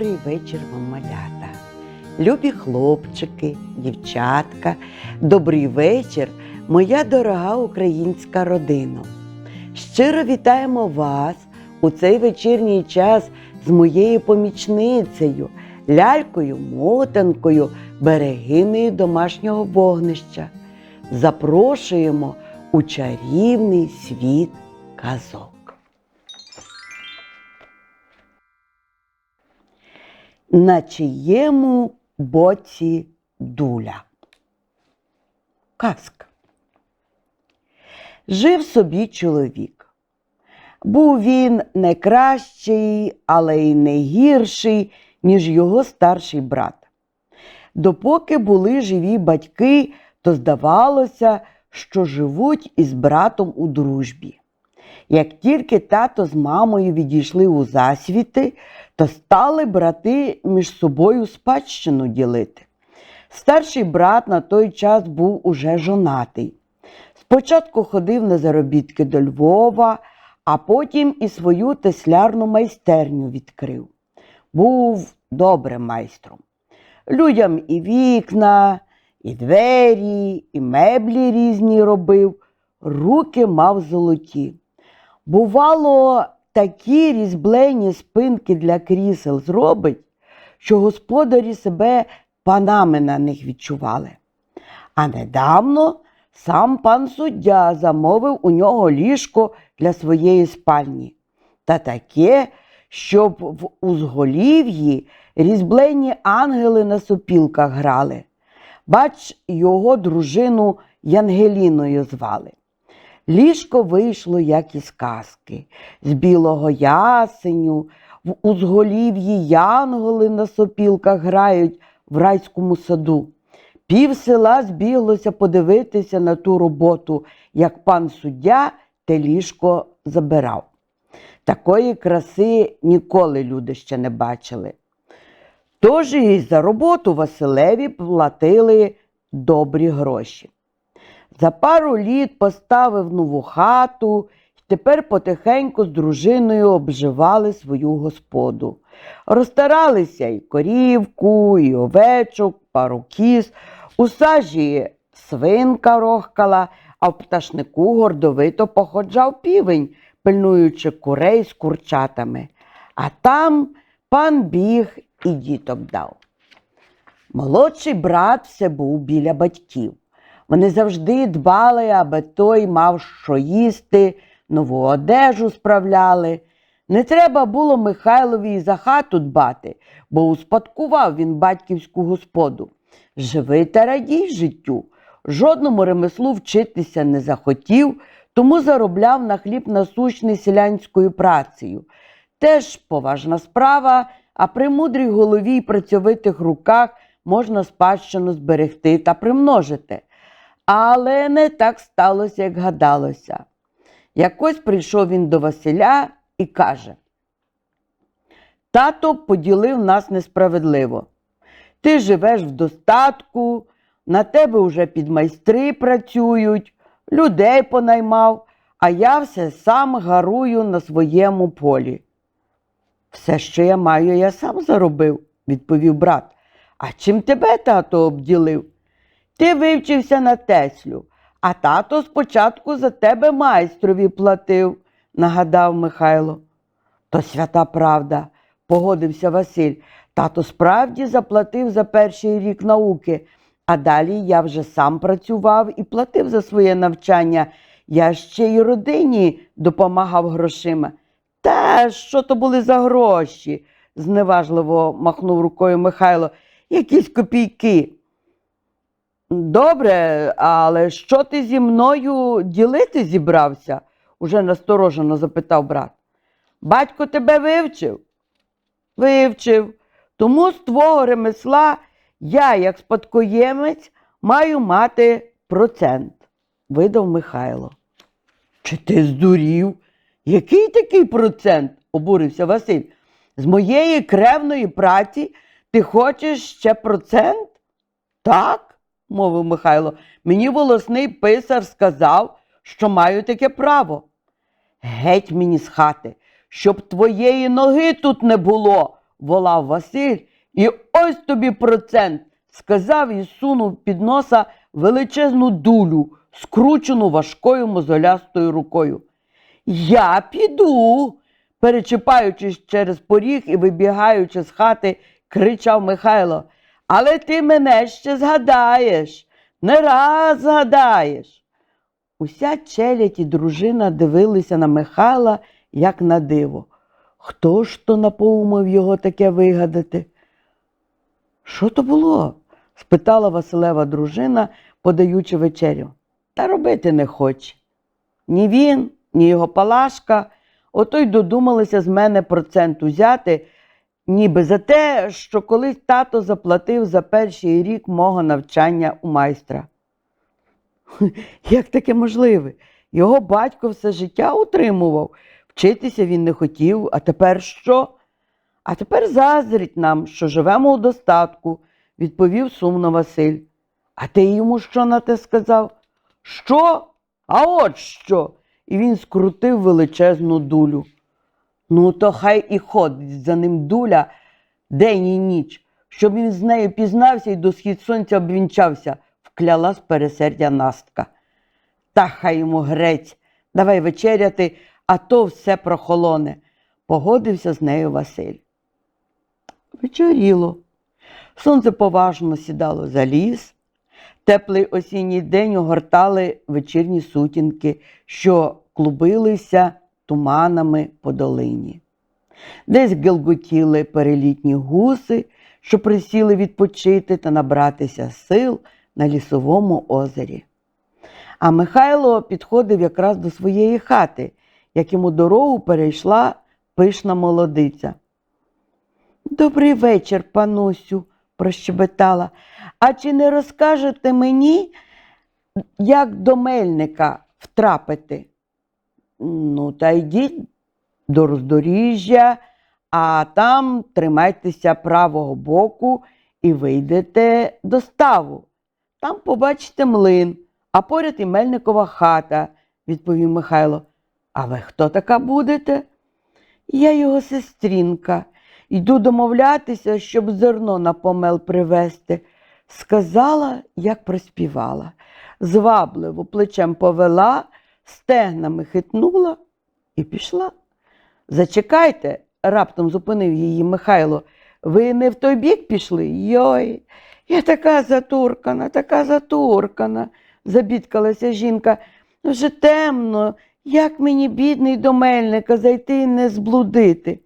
Добрий вечір вам, малята. Любі хлопчики, дівчатка, добрий вечір, моя дорога українська родина. Щиро вітаємо вас у цей вечірній час з моєю помічницею, лялькою, мотанкою, берегинею домашнього вогнища. Запрошуємо у чарівний світ казок. На чиєму боці дуля. Казка. Жив собі чоловік. Був він не кращий, але й не гірший, ніж його старший брат. Допоки були живі батьки, то здавалося, що живуть із братом у дружбі. Як тільки тато з мамою відійшли у засвіти, то стали брати між собою спадщину ділити. Старший брат на той час був уже жонатий. Спочатку ходив на заробітки до Львова, а потім і свою теслярну майстерню відкрив. Був добрим майстром. Людям і вікна, і двері, і меблі різні робив, руки мав золоті. Бувало, такі різьблені спинки для крісел зробить, що господарі себе панами на них відчували. А недавно сам пан суддя замовив у нього ліжко для своєї спальні. Та таке, щоб в узголів'ї різьблені ангели на сопілках грали. Бач, його дружину Янгеліною звали. Ліжко вийшло, як із казки, з білого ясеню, в узголів'ї янголи на сопілках грають в райському саду. Пів села збіглося подивитися на ту роботу, як пан суддя те ліжко забирав. Такої краси ніколи люди ще не бачили. Тож і за роботу Василеві платили добрі гроші. За пару літ поставив нову хату і тепер потихеньку з дружиною обживали свою господу. Розстаралися і корівку, і овечок, пару кіз, у сажі свинка рохкала, а в пташнику гордовито походжав півень, пильнуючи курей з курчатами. А там пан біг і діток дав. Молодший брат все був біля батьків. Вони завжди дбали, аби той мав що їсти, нову одежу справляли. Не треба було Михайлові і за хату дбати, бо успадкував він батьківську господу. Живи та радій життю. Жодному ремеслу вчитися не захотів, тому заробляв на хліб насущний селянською працею. Теж поважна справа, а при мудрій голові й працьовитих руках можна спадщину зберегти та примножити. Але не так сталося, як гадалося. Якось прийшов він до Василя і каже: Тато поділив нас несправедливо. Ти живеш в достатку, на тебе вже підмайстри працюють, людей понаймав, а я все сам гарую на своєму полі. Все, що я маю, я сам заробив, відповів брат. А чим тебе тато обділив? Ти вивчився на Теслю, а тато спочатку за тебе майстрові платив, нагадав Михайло. То свята правда, погодився Василь. Тато справді заплатив за перший рік науки, а далі я вже сам працював і платив за своє навчання. Я ще й родині допомагав грошима. Та що то були за гроші? зневажливо махнув рукою Михайло. Якісь копійки. Добре, але що ти зі мною ділити зібрався? уже насторожено запитав брат. Батько тебе вивчив? Вивчив. Тому з твого ремесла я, як спадкоємець, маю мати процент, видав Михайло. Чи ти здурів? Який такий процент? обурився Василь. З моєї кревної праці ти хочеш ще процент? Так, мовив Михайло, мені волосний писар сказав, що маю таке право. Геть мені з хати, щоб твоєї ноги тут не було, волав Василь, і ось тобі процент, сказав і сунув під носа величезну дулю, скручену важкою мозолястою рукою. Я піду, перечіпаючись через поріг і вибігаючи з хати, кричав Михайло. Але ти мене ще згадаєш, не раз згадаєш. Уся челядь і дружина дивилися на Михайла, як на диво. Хто ж то напоумив його таке вигадати? Що то було? спитала Василева дружина, подаючи вечерю. Та робити не хоче. Ні він, ні його палашка, ото й додумалися з мене процент узяти, ніби за те, що колись тато заплатив за перший рік мого навчання у майстра. Як таке можливе? Його батько все життя утримував. Вчитися він не хотів, а тепер що? А тепер заздрить нам, що живемо у достатку, відповів сумно Василь. А ти йому що на те сказав? Що? А от що? І він скрутив величезну дулю. Ну, то хай і ходить за ним дуля день і ніч, щоб він з нею пізнався і до схід сонця обвінчався, вкляла з пересердя Настка. Та хай йому грець, давай вечеряти, а то все прохолоне, погодився з нею Василь. Вечоріло. Сонце поважно сідало за ліс. Теплий осінній день огортали вечірні сутінки, що клубилися туманами по долині. Десь гелготіли перелітні гуси, що присіли відпочити та набратися сил на лісовому озері. А Михайло підходив якраз до своєї хати, як йому дорогу перейшла пишна молодиця. Добрий вечір, панусю, прощебетала. А чи не розкажете мені, як до мельника втрапити? Ну, та йдіть до роздоріжжя, а там тримайтеся правого боку і вийдете до ставу. Там побачите млин, а поряд і мельникова хата, відповів Михайло. А ви хто така будете? Я його сестрінка. Йду домовлятися, щоб зерно на помел привезти. Сказала, як приспівала. Звабливо плечем повела, стегнами хитнула і пішла. Зачекайте, раптом зупинив її Михайло. Ви не в той бік пішли? Йой, я така затуркана, така затуркана, забідкалася жінка. Вже темно, як мені, бідний, до мельника зайти і не зблудити.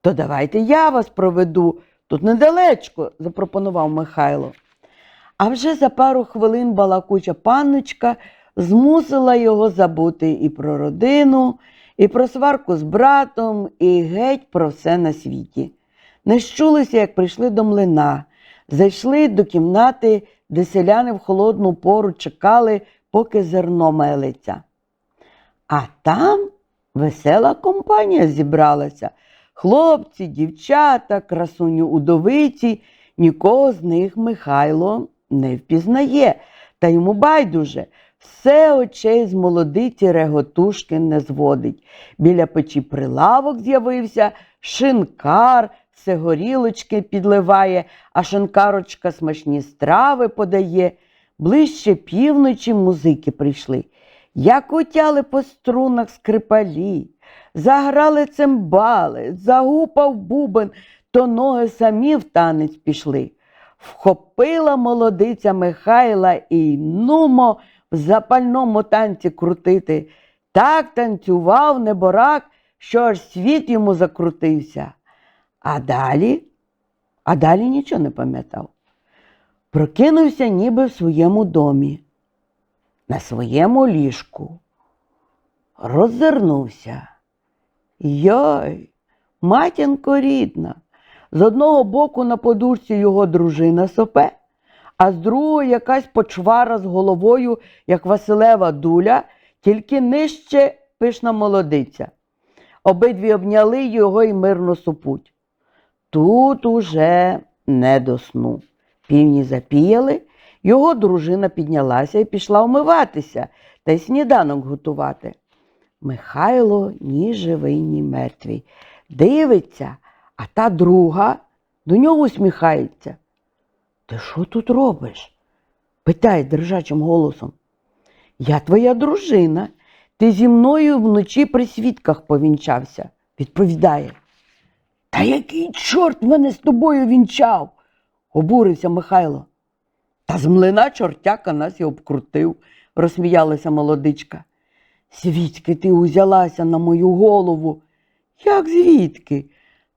То давайте я вас проведу, тут недалечко, запропонував Михайло. А вже за пару хвилин балакуча панночка змусила його забути і про родину, і про сварку з братом, і геть про все на світі. Не щулися, як прийшли до млина, зайшли до кімнати, де селяни в холодну пору чекали, поки зерно мелиться. А там весела компанія зібралася. Хлопці, дівчата, красуню удовиці, нікого з них Михайло не впізнає, та йому байдуже. Все очей з молодиці Реготушки не зводить. Біля печі прилавок з'явився, шинкар, все горілочки підливає, а шинкарочка смачні страви подає. Ближче півночі музики прийшли. Як утяли по струнах скрипалі, заграли цимбали, загупав бубен, то ноги самі в танець пішли. Вхопила молодиця Михайла і нумо в запальному танці крутити. Так танцював неборак, що аж світ йому закрутився. А далі, а далі нічого не пам'ятав. Прокинувся ніби в своєму домі, на своєму ліжку. Роззирнувся. Йой, матінко рідна. З одного боку на подушці його дружина сопе, а з другого якась почвара з головою, як Василева дуля, тільки нижче пишна молодиця. Обидві обняли його і мирно сопуть. Тут уже не до сну. Півні запіяли, його дружина піднялася і пішла вмиватися та й сніданок готувати. Михайло ні живий, ні мертвий. Дивиться, А та друга до нього усміхається. Ти що тут робиш? питає дрижачим голосом. Я твоя дружина. Ти зі мною вночі при свідках повінчався, відповідає. Та який чорт мене з тобою вінчав? обурився Михайло. Та з млина чортяка нас і обкрутив, розсміялася молодичка. Звідки ти узялася на мою голову? Як звідки?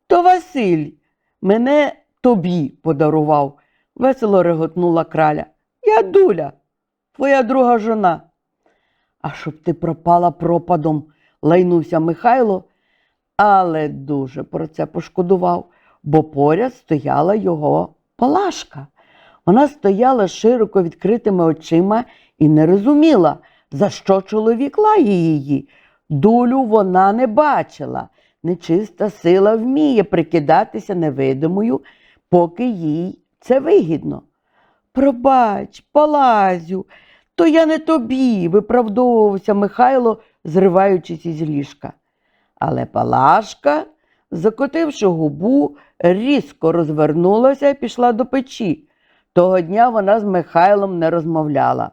То Василь мене тобі подарував, весело реготнула краля. Я дуля, твоя друга жона. А щоб ти пропала пропадом, лайнувся Михайло, але дуже про це пошкодував, бо поряд стояла його Палашка. Вона стояла широко відкритими очима і не розуміла, за що чоловік лає її. Долю вона не бачила. Нечиста сила вміє прикидатися невидимою, поки їй це вигідно. Пробач, Палазю, то я не тобі, виправдовувався Михайло, зриваючись із ліжка. Але Палашка, закотивши губу, різко розвернулася і пішла до печі. Того дня вона з Михайлом не розмовляла.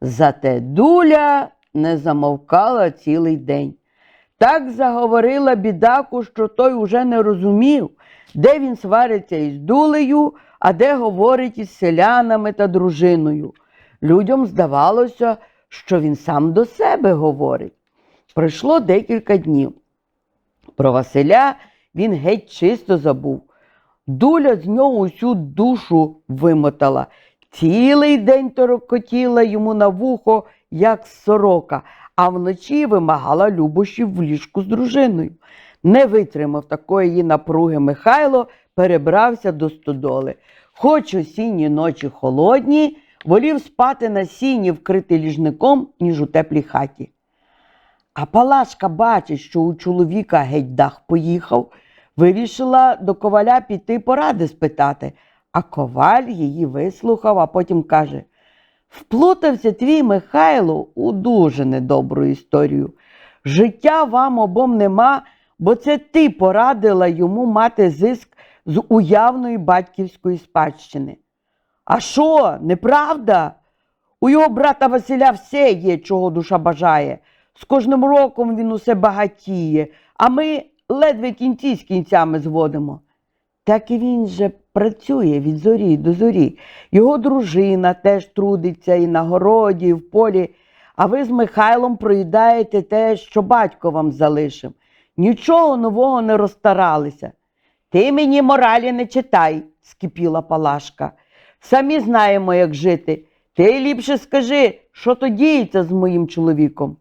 Зате дуля не замовкала цілий день. Так заговорила бідаку, що той уже не розумів, де він свариться із дулею, а де говорить із селянами та дружиною. Людям здавалося, що він сам до себе говорить. Пройшло декілька днів. Про Василя він геть чисто забув. Дуля з нього усю душу вимотала. Цілий день торокотіла йому на вухо, як сорока, а вночі вимагала любощів в ліжку з дружиною. Не витримав такої напруги Михайло, перебрався до стодоли. Хоч осінні ночі холодні, волів спати на сіні, вкритий ліжником, ніж у теплій хаті. А Палашка бачить, що у чоловіка геть дах поїхав, вирішила до коваля піти поради спитати. А коваль її вислухав, а потім каже: Вплутався твій Михайло у дуже недобру історію. Життя вам обом нема, бо це ти порадила йому мати зиск з уявної батьківської спадщини. А що, неправда? У його брата Василя все є, чого душа бажає. З кожним роком він усе багатіє, а ми ледве кінці з кінцями зводимо. Так і він же працює від зорі до зорі. Його дружина теж трудиться і на городі, і в полі, а ви з Михайлом проїдаєте те, що батько вам залишив. Нічого нового не розстаралися. Ти мені моралі не читай, скипіла Палашка. Самі знаємо, як жити. Ти ліпше скажи, що то діється з моїм чоловіком.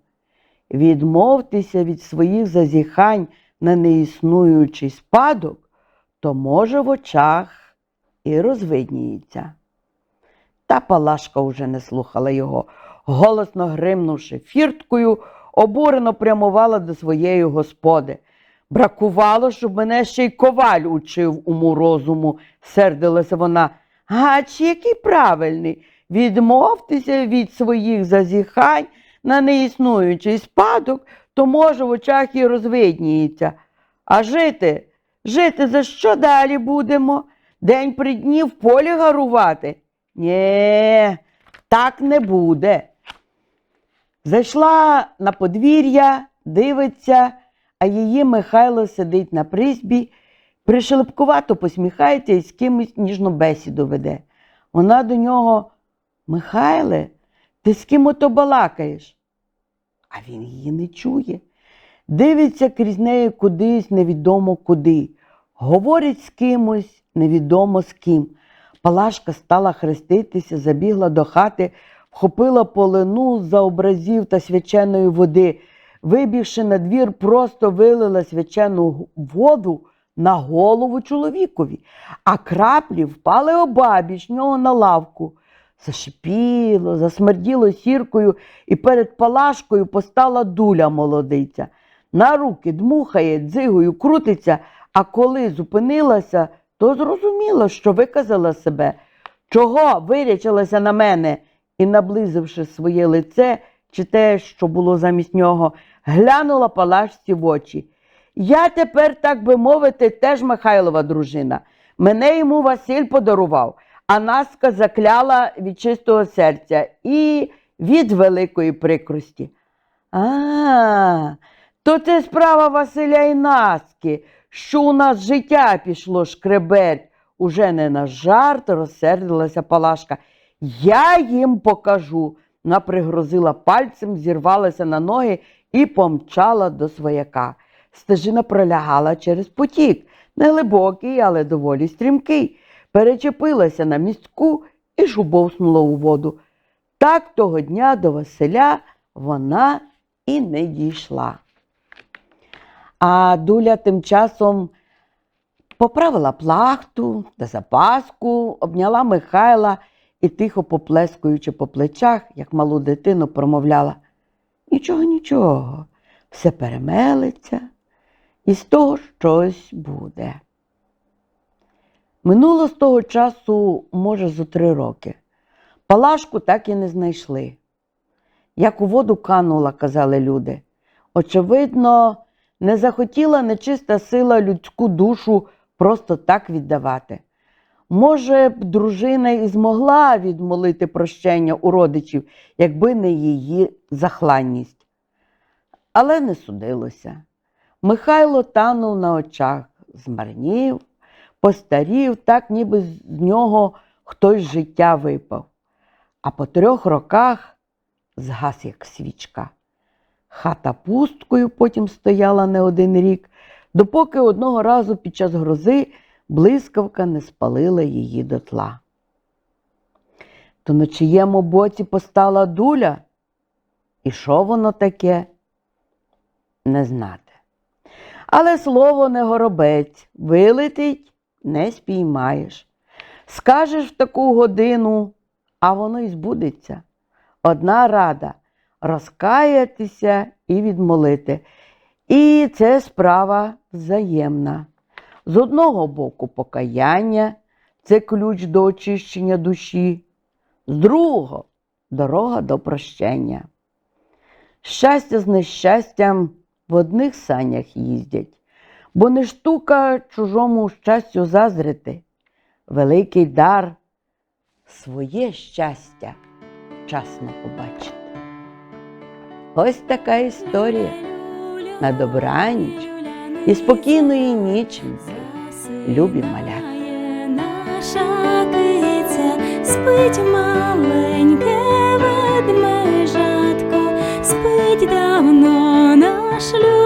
Відмовтеся від своїх зазіхань на неіснуючий спадок, то може в очах і розвидніється. Та Палашка уже не слухала його, голосно гримнувши фірткою, обурено прямувала до своєї господи. Бракувало, щоб мене ще й коваль учив уму розуму, сердилася вона. Гач, який правильний. Відмовтеся від своїх зазіхань на неіснуючий спадок, то може в очах і розвидніється. А жити, жити за що далі будемо? День при дні в полі гарувати? Нє, так не буде. Зайшла на подвір'я, дивиться, а її Михайло сидить на призбі, пришелепкувато посміхається і з кимось ніжну бесіду веде. Вона до нього, Михайле, ти з ким ото балакаєш? А він її не чує. Дивиться крізь неї кудись невідомо куди. Говорить з кимось, невідомо з ким. Палашка стала хреститися, забігла до хати, вхопила полину за образів та свяченої води. Вибігши на двір, просто вилила свячену воду на голову чоловікові, а краплі впали обабіч нього на лавку. Зашипіло, засмерділо сіркою, і перед палашкою постала дуля молодиця. На руки дмухає, дзигою крутиться, а коли зупинилася, то зрозуміла, що виказала себе. Чого вирячилася на мене? І, наблизивши своє лице, чи те, що було замість нього, глянула палашці в очі. Я тепер, так би мовити, теж Михайлова дружина. Мене йому Василь подарував, а Наска закляла від чистого серця і від великої прикрості. А, то це справа Василя і Наски, що у нас життя пішло шкреберть. Уже не на жарт розсердилася Палашка. Я їм покажу. Вона пригрозила пальцем, зірвалася на ноги і помчала до свояка. Стежина пролягала через потік, неглибокий, але доволі стрімкий. Перечепилася на містку і шубовснула у воду. Так того дня до Василя вона і не дійшла. А дуля тим часом поправила плахту та запаску, обняла Михайла і, тихо поплескуючи по плечах, як малу дитину, промовляла Нічого, нічого, все перемелиться, і з того щось буде. Минуло з того часу, може, зо три роки. Палашку так і не знайшли. Як у воду канула, казали люди. Очевидно, не захотіла нечиста сила людську душу просто так віддавати. Може б, дружина і змогла відмолити прощення у родичів, якби не її захланність. Але не судилося. Михайло танув на очах, змарнів, постарів, так ніби з нього хтось життя випав. А по трьох роках згас, як свічка. Хата пусткою потім стояла не один рік, допоки одного разу під час грози блискавка не спалила її дотла. То на чиєму боці постала дуля? І що воно таке? Не знати. Але слово не горобець, вилетить не спіймаєш. Скажеш в таку годину, а воно й збудеться. Одна рада розкаятися і відмолити. І це справа взаємна. З одного боку, покаяння це ключ до очищення душі, з другого дорога до прощення. Щастя з нещастям в одних санях їздять, бо не штука чужому щастю зазрити, великий дар своє щастя вчасно побачити. Ось така історія на добраніч і спокійної ніченьки, любі малята. Наша киця спить маленьке ведмежатко, спить давно наш люб.